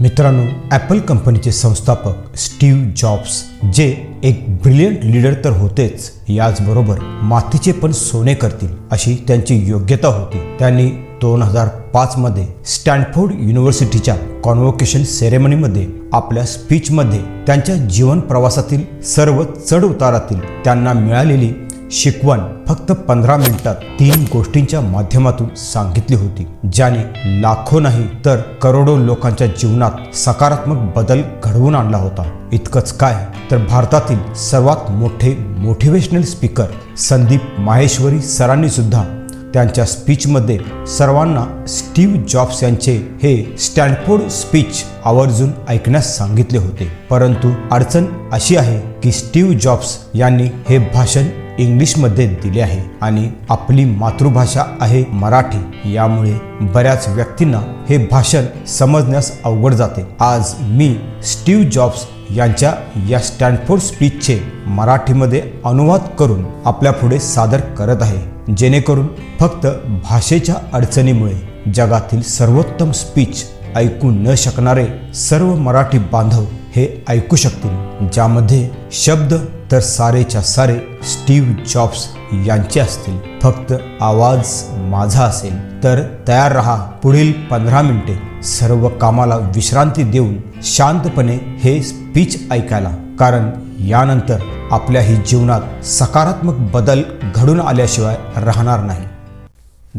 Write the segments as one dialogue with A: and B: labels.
A: मित्रांनो ॲपल कंपनीचे संस्थापक स्टीव्ह जॉब्स जे एक ब्रिलियंट लीडर तर होतेच याचबरोबर मातीचे पण सोने करतील अशी त्यांची योग्यता होती. त्यांनी दोन हजार पाचमध्ये स्टॅनफोर्ड युनिव्हर्सिटीच्या कॉन्व्होकेशन सेरेमनीमध्ये आपल्या स्पीचमध्ये त्यांच्या जीवन प्रवासातील सर्व चढ उतारातील त्यांना मिळालेली शिकवण फक्त पंधरा मिनिटात तीन गोष्टींच्या माध्यमातून सांगितली होती. ज्याने लाखो नाही तर करोडो लोकांच्या जीवनात सकारात्मक बदल घडवून आणला होता. इतकंच काय तर भारतातील सर्वात मोठे मोटिवेशनल स्पीकर संदीप माहेश्वरी सरांनी सुद्धा त्यांच्या स्पीचमध्ये सर्वांना स्टीव जॉब्स यांचे हे स्टॅनफोर्ड स्पीच आवर्जून ऐकण्यास सांगितले होते. परंतु अडचण अशी आहे की स्टीव जॉब्स यांनी हे भाषण इंग्लिशमध्ये दिले आहे आणि आपली मातृभाषा आहे मराठी. यामुळे बऱ्याच व्यक्तींना हे भाषण समजण्यास अवघड जाते. आज मी स्टीव जॉब्स यांच्या या स्टॅनफोर्ड स्पीचचे मराठीमध्ये अनुवाद करून आपल्या पुढे सादर करत आहे. जेणेकरून फक्त भाषेच्या अडचणीमुळे जगातील सर्वोत्तम स्पीच ऐकू न शकणारे सर्व मराठी बांधव हे ऐकू शकतील. ज्यामध्ये शब्द तर सारेच्या सारे स्टीव्ह जॉब्स यांचे असतील. फक्त आवाज माझा असेल. तर तयार रहा. पुढील पंधरा मिनिटे सर्व कामाला विश्रांती देऊन शांतपणे हे स्पीच ऐकायला. कारण यानंतर आपल्याही जीवनात सकारात्मक बदल घडून आल्याशिवाय राहणार नाही.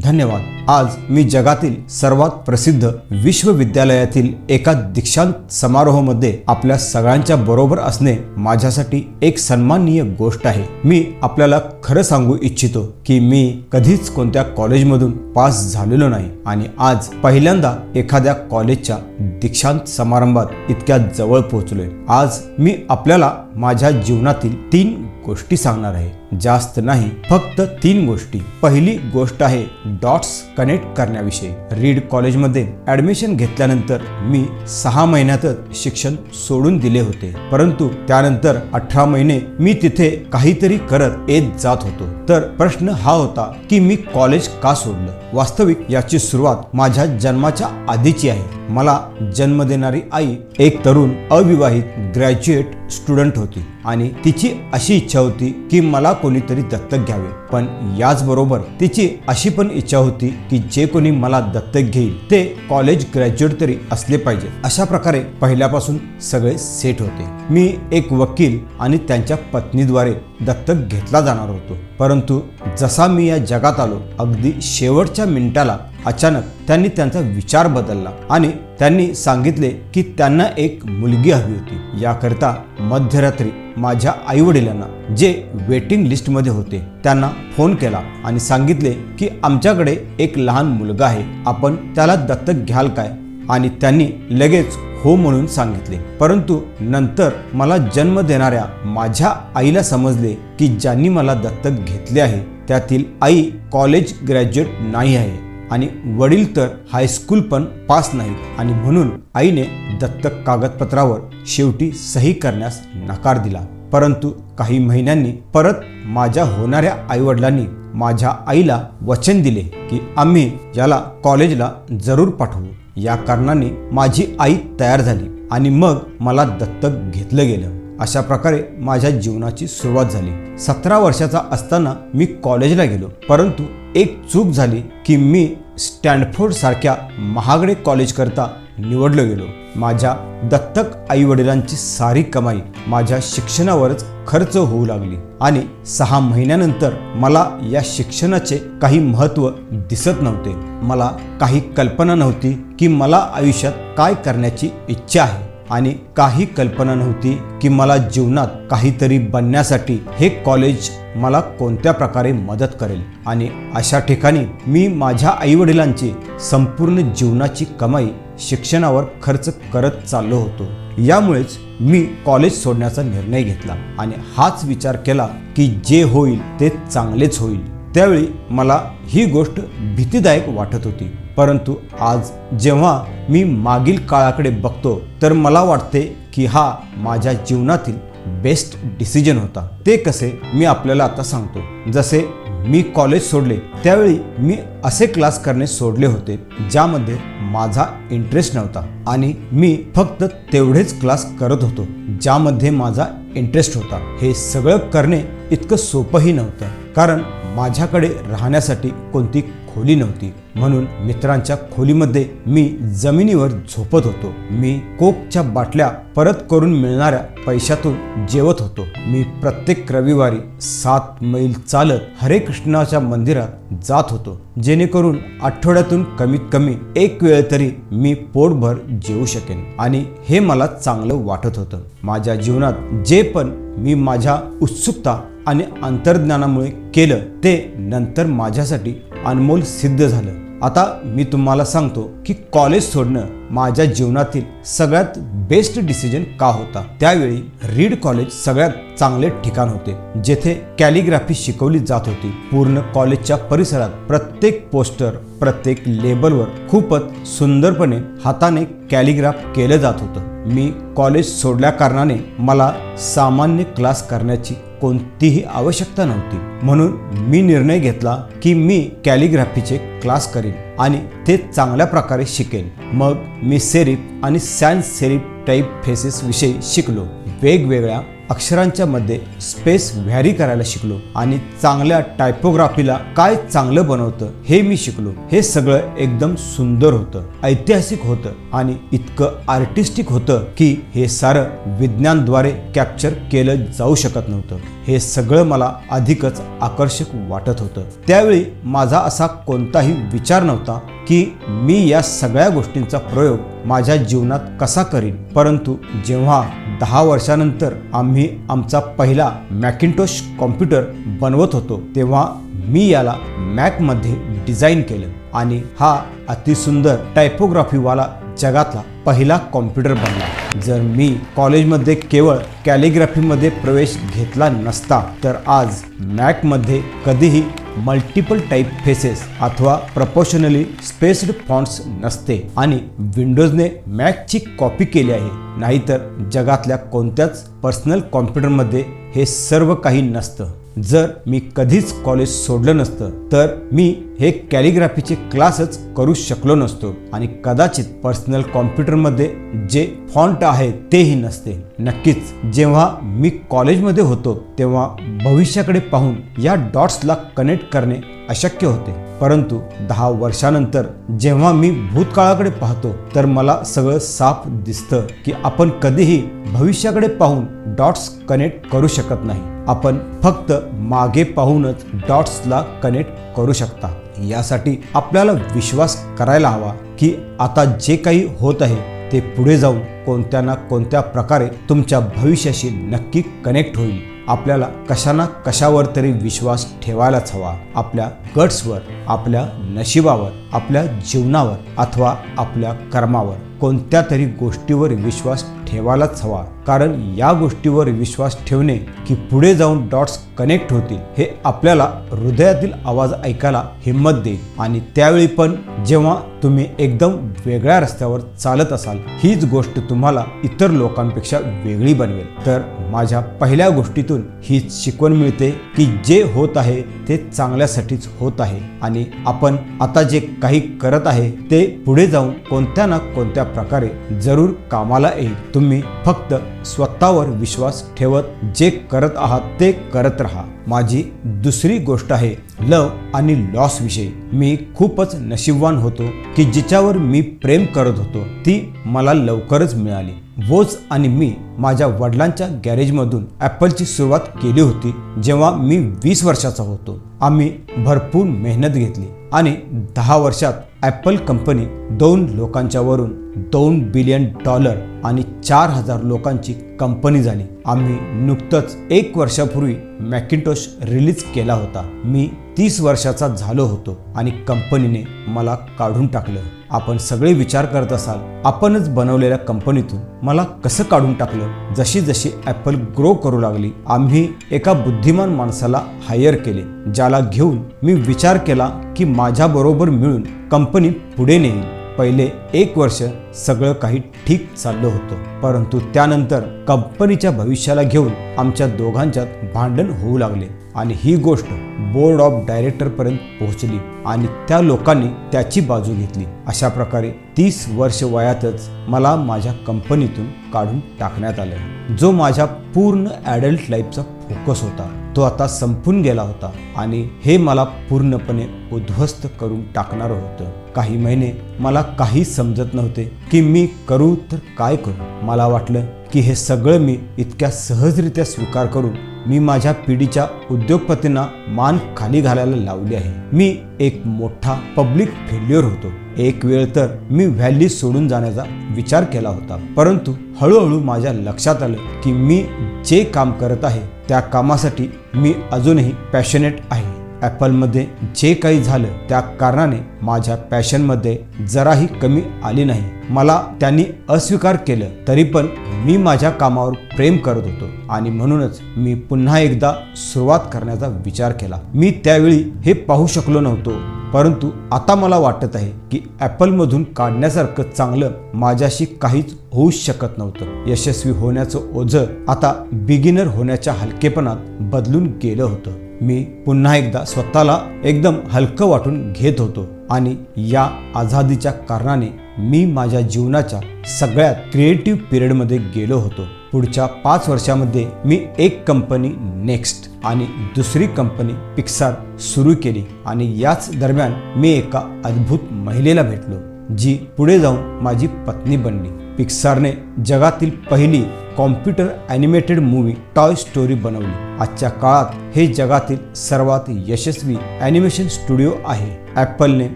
A: धन्यवाद. आज मी जगातील सर्वात प्रसिद्ध विश्वविद्यालयातील एका दीक्षांत समारोहामध्ये आपल्या सगळ्यांच्या बरोबर असणे माझ्यासाठी एक सन्माननीय गोष्ट आहे. मी आपल्याला खरं सांगू इच्छितो की मी कधीच कोणत्या कॉलेजमधून पास झालेलो नाही आणि आज पहिल्यांदा एखाद्या कॉलेजच्या दीक्षांत समारंभात इतक्या जवळ पोहोचलोय. आज मी आपल्याला माझ्या जीवनातील तीन गोष्टी सांगणार आहे. जास्त नाही फक्त तीन गोष्टी. पहिली गोष्ट आहे डॉट्स कनेक्ट करण्याविषयी. रीड कॉलेजमध्ये ऍडमिशन घेतल्यानंतर मी सहा महिन्यातच शिक्षण सोडून दिले होते. परंतु त्यानंतर अठरा महिने मी तिथे काहीतरी करत येत जात होतो. तर प्रश्न हा होता की मी कॉलेज का सोडलं? वास्तविक याची सुरुवात माझ्या जन्माच्या आधीची आहे. मला जन्म देणारी आई एक तरुण अविवाहित ग्रॅज्युएट स्टुडंट होती. आणि तिची अशी इच्छा होती की मला कोणीतरी दत्तक घ्यावे. पण याचबरोबर तिची अशी पण इच्छा होती की जे कोणी मला दत्तक घेईल ते कॉलेज ग्रॅज्युएट तरी असले पाहिजे. अशा प्रकारे पहिल्यापासून सगळे सेट होते. मी एक वकील आणि त्यांच्या पत्नीद्वारे दत्तक घेतला जाणार होतो. परंतु जसा मी या जगात आलो अगदी शेवटच्या मिनिटाला अचानक त्यांनी त्यांचा विचार बदलला आणि त्यांनी सांगितले की त्यांना एक मुलगी हवी होती. याकरिता मध्यरात्री माझ्या आईवडिलांना जे वेटिंग लिस्टमध्ये होते त्यांना फोन केला आणि सांगितले की आमच्याकडे एक लहान मुलगा आहे आपण त्याला दत्तक घ्याल काय? आणि त्यांनी लगेच हो म्हणून सांगितले. परंतु नंतर मला जन्म देणाऱ्या माझ्या आईला समजले की ज्यांनी मला दत्तक घेतले आहे त्यातील आई कॉलेज ग्रॅज्युएट नाही आहे. आणि वडील तर हायस्कूल पण पास नाहीत. आणि म्हणून आईने दत्तक कागदपत्रावर शेवटी सही करण्यास नकार दिला. परंतु काही महिन्यांनी परत माझ्या होणाऱ्या आईवडिलांनी माझ्या आईला वचन दिले की आम्ही याला कॉलेजला जरूर पाठवू. या कारणाने माझी आई तयार झाली आणि मग मला दत्तक घेतलं गेलं. अशा प्रकारे माझ्या जीवनाची सुरुवात झाली. सतरा वर्षाचा असताना मी कॉलेजला गेलो. परंतु एक चूक झाली की मी स्टँडफोर्ड सारख्या महागडे कॉलेज करता निवडलो गेलो. माझ्या दत्तक आई वडिलांची सारी कमाई माझ्या शिक्षणावरच खर्च होऊ लागली आणि सहा महिन्यानंतर मला या शिक्षणाचे काही महत्त्व दिसत नव्हते. मला काही कल्पना नव्हती की मला आयुष्यात काय करण्याची इच्छा आहे. आणि काही कल्पना नव्हती की मला जीवनात काहीतरी बनण्यासाठी हे कॉलेज मला कोणत्या प्रकारे मदत करेल. आणि अशा ठिकाणी मी माझ्या आईवडिलांची संपूर्ण जीवनाची कमाई शिक्षणावर खर्च करत चाललो होतो. यामुळेच मी कॉलेज सोडण्याचा निर्णय घेतला आणि हाच विचार केला की जे होईल ते चांगलेच होईल. त्यावेळी मला ही गोष्ट भीतीदायक वाटत होती. परंतु आज जेव्हा मी मागील काळाकडे बघतो तर मला वाटते की हा माझ्या जीवनातील बेस्ट डिसिजन होता. ते कसे मी आपल्याला आता सांगतो. जसे मी कॉलेज सोडले त्यावेळी मी असे क्लास करणे सोडले होते ज्यामध्ये माझा इंटरेस्ट नव्हता आणि मी फक्त तेवढेच क्लास करत होतो ज्यामध्ये माझा इंटरेस्ट होता. हे सगळं करणे इतकं सोपंही नव्हतं कारण माझ्याकडे राहण्यासाठी कोणती खोली नव्हती. म्हणून मित्रांच्या खोलीमध्ये मी जमिनीवर झोपत होतो. मी कोकच्या बाटल्या परत करून मिळणाऱ्या पैशातून जेवत होतो. मी प्रत्येक रविवारी सात मैल चालत हरे कृष्णाच्या मंदिरात जात होतो. जेणेकरून आठवड्यातून कमीत कमी एक वेळ तरी मी पोटभर जेवू शकेन. आणि हे मला चांगलं वाटत होतं. माझ्या जीवनात जे पण मी माझ्या उत्सुकता आणि अंतर्ज्ञानामुळे केलं ते नंतर माझ्यासाठी अनमोल सिद्ध झालं. आता मी तुम्हाला सांगतो की कॉलेज सोडणं माझ्या जीवनातील सगळ्यात बेस्ट डिसिजन का होता? त्यावेळी रीड कॉलेज सगळ्यात चांगले ठिकाण होते जेथे कॅलिग्राफी शिकवली जात होती. पूर्ण कॉलेजच्या परिसरात प्रत्येक पोस्टर प्रत्येक लेबलवर खूपच सुंदरपणे हाताने कॅलिग्राफ केलं जात होतं. मी कॉलेज सोडल्याकारणाने मला सामान्य क्लास करण्याची कोणतीही आवश्यकता नव्हती. म्हणून मी निर्णय घेतला की मी कॅलिग्राफीचे क्लास करेन आणि ते चांगल्या प्रकारे शिकेन. मग मी सेरिफ आणि सॅन सेरिफ टाईप फेसेस विषयी शिकलो. वेगवेगळ्या अक्षरांच्या मध्ये स्पेस व्हॅरी करायला शिकलो आणि चांगल्या टायपोग्राफीला काय चांगलं बनवतं हे मी शिकलो. हे सगळं एकदम सुंदर होतं ऐतिहासिक होतं आणि इतकं आर्टिस्टिक होतं की हे सारं विज्ञानद्वारे कॅप्चर केलं जाऊ शकत नव्हतं. हे सगळं मला अधिकच आकर्षक वाटत होतं. त्यावेळी माझा असा कोणताही विचार नव्हता की मी या सगळ्या गोष्टींचा प्रयोग माझ्या जीवनात कसा करीन? परंतु जेव्हा दहा वर्षानंतर आम्ही आमचा पहिला मॅकिंटोश कॉम्प्युटर बनवत होतो तेव्हा मी याला मॅकमध्ये डिझाईन केलं आणि हा अतिसुंदर टायपोग्राफीवाला जगातला पहिला कॉम्प्युटर बनला. जर मी कॉलेजमध्ये केवळ कॅलिग्राफीमध्ये प्रवेश घेतला नसता तर आज मॅकमध्ये कधीही मल्टिपल टाईप फेसेस अथवा प्रपोशनली स्पेस्ड फॉन्ट्स नसते. आणि विंडोजने मॅकची कॉपी केली आहे. नाहीतर जगातल्या कोणत्याच पर्सनल कॉम्प्युटरमध्ये हे सर्व काही नसतं. जर मी कधीच कॉलेज सोडलं नसतं तर मी हे कॅलिग्राफीचे क्लासच करू शकलो नसतो. आणि कदाचित पर्सनल कॉम्प्युटरमध्ये जे फॉन्ट आहे तेही नसते. नक्कीच जेव्हा मी कॉलेजमध्ये होतो तेव्हा भविष्याकडे पाहून या डॉट्सला कनेक्ट करणे अशक्य होते. परंतु दहा वर्षानंतर जेव्हा मी भूतकाळाकडे पाहतो तर मला सगळं साफ दिसतं की आपण कधीही भविष्याकडे पाहून डॉट्स कनेक्ट करू शकत नाही. आपण फक्त मागे पाहूनच डॉट्सला कनेक्ट करू शकता. यासाठी आपल्याला विश्वास करायला हवा की आता जे काही होत आहे ते पुढे जाऊन कोणत्या ना कोणत्या प्रकारे तुमच्या भविष्याशी नक्की कनेक्ट होईल. आपल्याला कशाना कशावर तरी विश्वास ठेवायलाच हवा. आपल्या गट्सवर आपल्या नशिबावर आपल्या जीवनावर अथवा आपल्या कर्मावर. कोणत्या तरी गोष्टीवर विश्वास ठेवायलाच हवा. कारण या गोष्टीवर विश्वास ठेवणे की पुढे जाऊन डॉट्स कनेक्ट होतील हे आपल्याला हृदयातील आवाज ऐकायला हिंमत देईल. आणि त्यावेळी पण जेव्हा तुम्ही एकदम वेगळ्या रस्त्यावर चालत असाल हीच गोष्ट तुम्हाला इतर लोकांपेक्षा वेगळी बनवेल. तर माझ्या पहिल्या गोष्टीतून हीच शिकवण मिळते की जे होत आहे ते चांगल्यासाठीच होत आहे आणि आपण आता जे काही करत आहे ते पुढे जाऊन कोणत्या ना कोणत्या प्रकारे जरूर कामाला येईल. तुम्ही फक्त स्वतःवर विश्वास ठेवत जे करत आहात ते करत राहा. माझी दुसरी गोष्ट आहे लव आणि लॉस विषयी. मी खूपच नशीबवान होतो की जिच्यावर मी प्रेम करत होतो ती मला लवकरच मिळाली. वोज आणि मी माझ्या वडिलांच्या गॅरेजमधून ॲपलची सुरुवात केली होती जेव्हा मी वीस वर्षाचा होतो. आम्ही भरपूर मेहनत घेतली आणि दहा वर्षात ॲपल कंपनी दोन लोकांच्या वरून दोन बिलियन डॉलर आणि चार हजार लोकांची कंपनी झाली. आम्ही नुकतंच एक वर्षापूर्वी मॅकिंटोश रिलीज केला होता. मी तीस वर्षाचा झालो होतो आणि कंपनीने मला काढून टाकलं. आपण सगळे विचार करत असाल आपणच बनवलेल्या कंपनीतून मला कसं काढून टाकलं? जशी जशी ॲपल ग्रो करू लागली आम्ही एका बुद्धिमान माणसाला हायर केले ज्याला घेऊन मी विचार केला की माझ्याबरोबर मिळून कंपनी पुढे नेईल. पहिले एक वर्ष सगळं काही ठीक चाललं होतं. परंतु त्यानंतर कंपनीच्या भविष्याला घेऊन आमच्या दोघांच्यात भांडण होऊ लागले आणि ही गोष्ट बोर्ड ऑफ डायरेक्टरपर्यंत पोहोचली आणि त्या लोकांनी त्याची बाजू घेतली. अशा प्रकारे तीस वर्ष वयातच मला माझ्या कंपनीतून काढून टाकण्यात आलं. जो माझ्या पूर्ण ॲडल्ट लाईफचा फोकस होता. तो आता संपून गेला होता आणि हे मला पूर्णपणे उद्ध्वस्त करून टाकणार होतं. काही महिने मला काही समजत नव्हते की मी करू तर काय करू. मला वाटलं की हे सगळं मी इतक्या सहजरित्या स्वीकार करून मी माझ्या पिढीच्या उद्योगपतींना मान खाली घालायला लावली आहे. मी एक मोठा पब्लिक फेल्युअर होतो. एक वेळ तर मी व्हॅली सोडून जाण्याचा विचार केला होता. परंतु हळूहळू माझ्या लक्षात आलं की मी जे काम करत आहे त्या कामासाठी मी अजूनही पॅशनेट आहे. ॲपलमध्ये जे काही झालं त्या कारणाने माझ्या पॅशनमध्ये जराही कमी आली नाही. मला त्यांनी अस्वीकार केलं तरी पण मी माझ्या कामावर प्रेम करत होतो आणि म्हणूनच मी पुन्हा एकदा सुरुवात करण्याचा विचार केला. मी त्यावेळी हे पाहू शकलो नव्हतो. परंतु आता मला वाटत आहे की ॲपलमधून काढण्यासारखं चांगलं माझ्याशी काहीच होऊ शकत नव्हतं. यशस्वी होण्याचं ओझं आता बिगिनर होण्याच्या हलकेपणात बदलून गेलं होतं. मी पुन्हा एकदा स्वतःला एकदम हलकं वाटून घेत होतो आणि या आझादीच्या कारणाने मी माझ्या जीवनाच्या सगळ्यात क्रिएटिव्ह पिरियडमध्ये गेलो होतो. पुढच्या पाच वर्षामध्ये मी एक कंपनी नेक्स्ट आणि दुसरी कंपनी पिक्सार सुरू केली आणि याच दरम्यान मी एका अद्भुत महिलेला भेटलो जी पुढे जाऊन माझी पत्नी बनली. पिक्सारने जगातील पहिली computer animated movie Toy Story बनवली. आजच्या काळात हे जगातील सर्वात यशस्वी ॲनिमेशन स्टुडिओ आहे. ॲपलने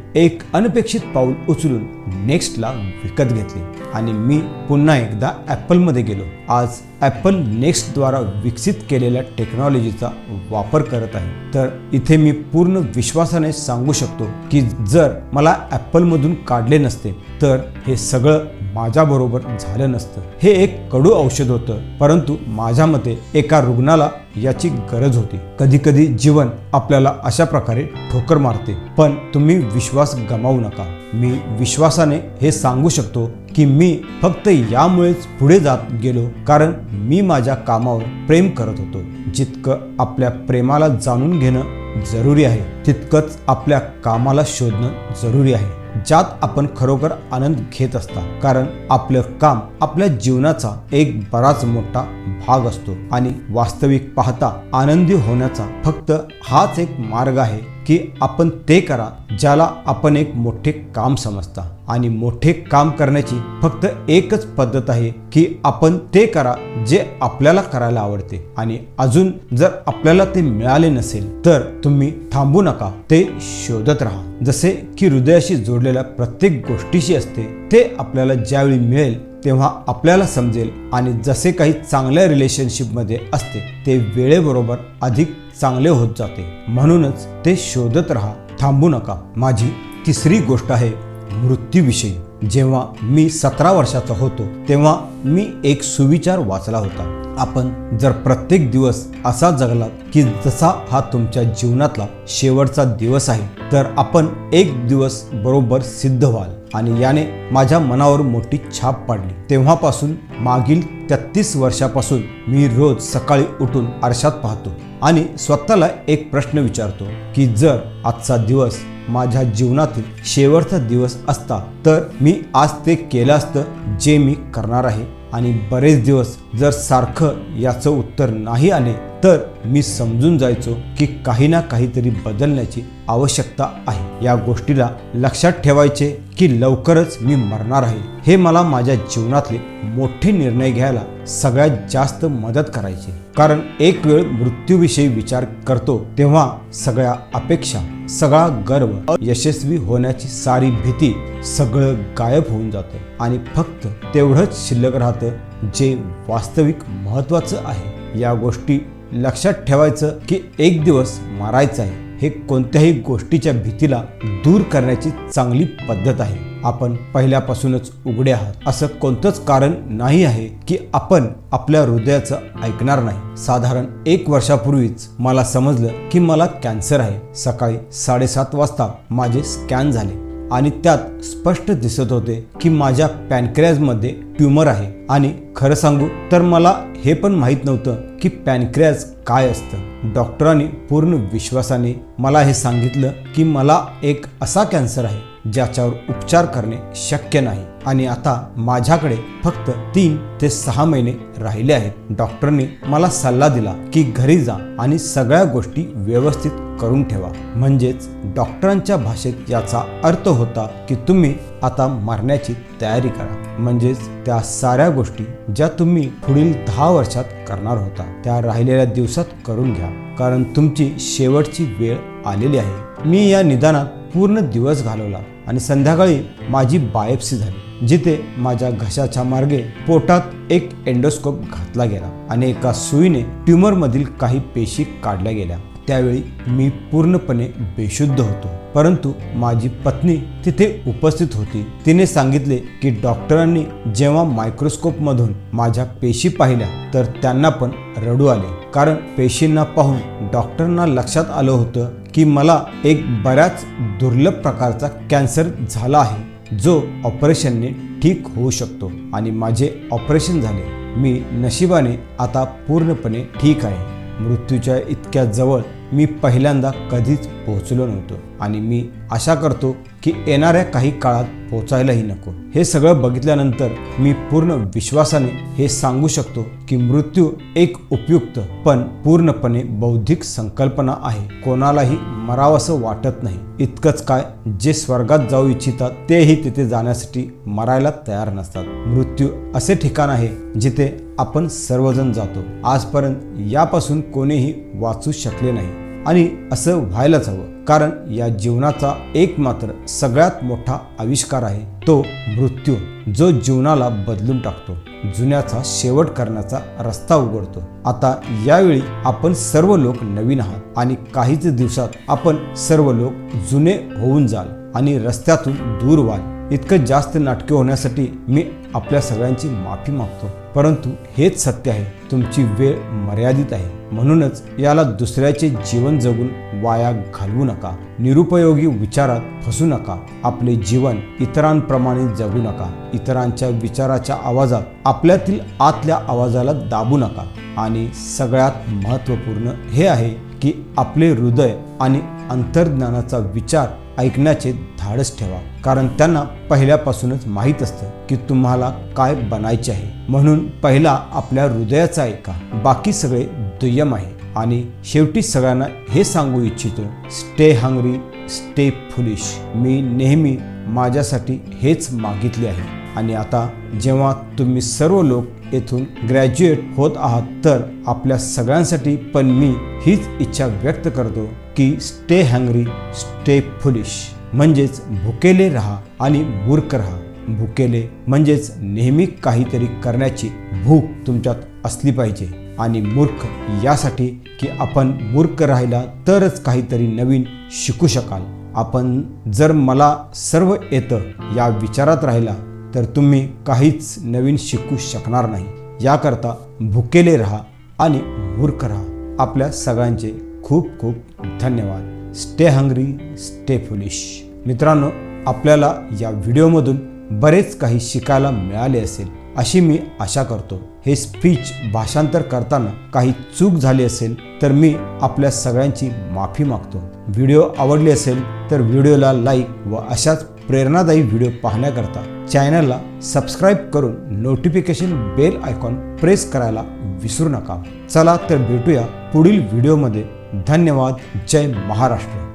A: एक अनपेक्षित पाऊल उचलून नेक्स्टला विकत घेतले आणि मी पुन्हा एकदा ॲपलमध्ये गेलो. आज ॲपल नेक्स्टद्वारा विकसित केलेल्या टेक्नॉलॉजीचा वापर करत आहे. तर इथे मी पूर्ण विश्वासाने सांगू शकतो की जर मला ॲपलमधून काढले नसते तर हे सगळं माझ्याबरोबर झालं नसतं. हे एक कडू औषध होतं परंतु माझ्या मते एका रुग्णाला याची गरज होती. कधी कधी जीवन आपल्याला अशा प्रकारे ठोकर मारते. पण तुम्ही विश्वास गमावू नका. मी विश्वासाने हे सांगू शकतो की मी फक्त यामुळेच पुढे जात गेलो कारण मी माझ्या कामावर प्रेम करत होतो. जितकं आपल्या प्रेमाला जाणून घेणं जरुरी आहे तितकंच आपल्या कामाला शोधणं जरुरी आहे. ज्यात आपण खरोखर आनंद घेत असता. कारण आपलं काम आपल्या जीवनाचा एक बराच मोठा भाग असतो. आणि वास्तविक पाहता आनंदी होण्याचा फक्त हाच एक मार्ग आहे. की आपण ते करा ज्याला आपण एक मोठे काम समजता. आणि मोठे काम करण्याची फक्त एकच पद्धत आहे की आपण ते करा जे आपल्याला करायला आवडते. आणि अजून जर आपल्याला ते मिळाले नसेल तर तुम्ही थांबू नका ते शोधत राहा. जसे की हृदयाशी जोडलेल्या प्रत्येक गोष्टीशी असते ते आपल्याला ज्यावेळी मिळेल तेव्हा आपल्याला समजेल आणि जसे काही चांगल्या रिलेशनशिपमध्ये असते ते वेळेबरोबर अधिक चांगले होत जाते. म्हणूनच ते शोधत राहा. थांबू नका. माझी तिसरी गोष्ट आहे मृत्यूविषयी. जेव्हा मी सतरा वर्षाचा होतो तेव्हा मी एक सुविचार वाचला होता. आपण जर प्रत्येक दिवस असा जगलात की जसा हा तुमच्या जीवनातला शेवटचा दिवस आहे तर आपण एक दिवस बरोबर सिद्ध व्हाल. आणि याने माझ्या मनावर मोठी छाप पाडली. तेव्हापासून मागील तेहतीस वर्षापासून मी रोज सकाळी उठून आरशात पाहतो आणि स्वतःला एक प्रश्न विचारतो की जर आजचा दिवस माझ्या जीवनातील शेवटचा दिवस असता. तर मी आज ते केलं असतं जे मी करणार आहे. आणि बरेच दिवस जर सारखं याचं उत्तर नाही आले तर मी समजून जायचो की काही ना काहीतरी बदलण्याची आवश्यकता आहे. या गोष्टीला लक्षात ठेवायचे की लवकरच मी मरणार आहे. हे मला माझ्या जीवनातले मोठे निर्णय घ्यायला सगळ्यात जास्त मदत करायची. कारण एक वेळ मृत्यूविषयी विचार करतो तेव्हा सगळ्या अपेक्षा सगळा गर्व यशस्वी होण्याची सारी भीती सगळं गायब होऊन जातं. आणि फक्त तेवढंच शिल्लक राहतं जे वास्तविक महत्त्वाचं आहे. या गोष्टी लक्षात ठेवायचं की एक दिवस मारायचं आहे हे कोणत्याही गोष्टीच्या भीतीला दूर करण्याची चांगली पद्धत आहे. आपण पहिल्यापासूनच उघडे आहात. असं कोणतंच कारण नाही आहे की आपण आपल्या हृदयाचं ऐकणार नाही. साधारण एक वर्षापूर्वीच मला समजलं की मला कॅन्सर आहे. सकाळी साडेसात वाजता माझे स्कॅन झाले आणि त्यात स्पष्ट दिसत होते की माझ्या पॅनक्रियाजमध्ये ट्यूमर आहे. आणि खरं सांगू तर मला हे पण माहीत नव्हतं की पॅनक्रियाज काय असतं. डॉक्टरांनी पूर्ण विश्वासाने मला हे सांगितलं की मला एक असा कॅन्सर आहे. ज्याच्यावर उपचार करणे शक्य नाही. आणि आता माझ्याकडे फक्त तीन ते सहा महिने राहिले आहेत. डॉक्टरने मला सल्ला दिला की घरी जा आणि सगळ्या गोष्टी व्यवस्थित करून ठेवा. म्हणजेच डॉक्टरांच्या भाषेत याचा अर्थ होता की तुम्ही आता मरण्याची तयारी करा. म्हणजेच त्या साऱ्या गोष्टी ज्या तुम्ही पुढील दहा वर्षात करणार होता त्या राहिलेल्या दिवसात करून घ्या. कारण तुमची शेवटची वेळ आलेली आहे. मी या निदानात पूर्ण दिवस घालवला. आणि संध्याकाळी माझी बायोप्सी झाली जिथे माझ्या घशाच्या मार्गे पोटात एक एंडोस्कोप घातला गेला आणि एका सुईने ट्युमरमधील काही पेशी काढल्या गेल्या. त्यावेळी मी पूर्णपणे बेशुद्ध होतो. परंतु माझी पत्नी तिथे उपस्थित होती. तिने सांगितले की डॉक्टरांनी जेव्हा मायक्रोस्कोपमधून माझ्या पेशी पाहिल्या तर त्यांना पण रडू आले. कारण पेशींना पाहून डॉक्टरांना लक्षात आलं होतं की मला एक बऱ्याच दुर्लभ प्रकारचा कॅन्सर झाला आहे जो ऑपरेशनने ठीक होऊ शकतो आणि माझे ऑपरेशन झाले. मी नशिबाने आता पूर्णपणे ठीक आहे. मृत्यूच्या इतक्या जवळ मी पहिल्यांदा कधीच पोहोचलो नव्हतो आणि मी आशा करतो की येणाऱ्या काही काळात पोचायलाही नको. हे सगळं बघितल्यानंतर मी पूर्ण विश्वासाने हे सांगू शकतो की मृत्यू एक उपयुक्त पण पूर्णपणे बौद्धिक संकल्पना आहे. कोणालाही मरावंसं वाटत नाही. इतकंच काय जे स्वर्गात जाऊ इच्छितात तेही तिथे जाण्यासाठी मरायला तयार नसतात. मृत्यू असे ठिकाण आहे जिथे आपण सर्वजण जातो. आजपर्यंत यापासून कोणीही वाचू शकले नाही. आणि असं व्हायलाच हवं. कारण या जीवनाचा एक मात्र सगळ्यात मोठा आविष्कार आहे तो मृत्यू. जो जीवनाला बदलून टाकतो. जुन्याचा शेवट करण्याचा रस्ता उघडतो. आता यावेळी आपण सर्व लोक नवीन आहात आणि काहीच दिवसात आपण सर्व लोक जुने होऊन जाल आणि रस्त्यातून दूर व्हाल. इतकं जास्त नाटके होण्यासाठी मी आपल्या सगळ्यांची माफी मागतो. परंतु हेच सत्य आहे तुमची वेळ मर्यादित आहे. म्हणूनच याला दुसऱ्याचे जीवन जगून वाया घालवू नका. निरुपयोगी विचारात फसू नका. आपले जीवन इतरांप्रमाणे जगू नका. इतरांच्या विचाराच्या आवाजात आपल्यातील आतल्या आवाजाला दाबू नका. आणि सगळ्यात महत्त्वपूर्ण हे आहे की आपले हृदय आणि अंतर्ज्ञानाचा विचार ऐकण्याचे धाडस ठेवा. कारण त्यांना पहिल्यापासूनच माहीत असतं की तुम्हाला काय बनायचे आहे. म्हणून पहिला आपल्या हृदयाचा ऐका. बाकी सगळे दुय्यम आहे. आणि शेवटी सगळ्यांना हे सांगू इच्छितो स्टे हंग्री स्टे फुलिश मी नेहमी माझ्यासाठी हेच मागितले आहे. आणि आता जेव्हा तुम्ही सर्व लोक येथून ग्रॅज्युएट होत आहात तर आपल्या सगळ्यांसाठी पण मी हीच इच्छा व्यक्त करतो की स्टे हँग्री स्टे फुलिश म्हणजेच भुकेले राहा आणि मूर्ख राहा. भुकेले म्हणजेच नेहमी काहीतरी करण्याची भूक तुमच्यात असली पाहिजे. आणि मूर्ख यासाठी की आपण मूर्ख राहिला तरच काहीतरी नवीन शिकू शकाल. आपण जर मला सर्व येतं या विचारात राहिला तर तुम्ही काहीच नवीन शिकू शकणार नाही. याकरता भुकेले राहा आणि मूर्ख राहा. आपल्या सगळ्यांचे खूप खूप धन्यवाद. स्टे हंग्री स्टे फुलिश मित्रांनो आपल्याला या व्हिडिओमधून बरेच काही शिकायला मिळाले असेल अशी मी आशा करतो. हे स्पीच भाषांतर करताना काही चूक झाली असेल तर मी आपल्या सगळ्यांची माफी मागतो. व्हिडिओ आवडली असेल तर व्हिडिओला लाईक व अशाच प्रेरणादायी व्हिडिओ पाहण्याकरता चॅनलला सबस्क्राईब करून नोटिफिकेशन बेल आयकॉन प्रेस करायला विसरू नका. चला तर भेटूया पुढील व्हिडिओमध्ये. धन्यवाद. जय महाराष्ट्र.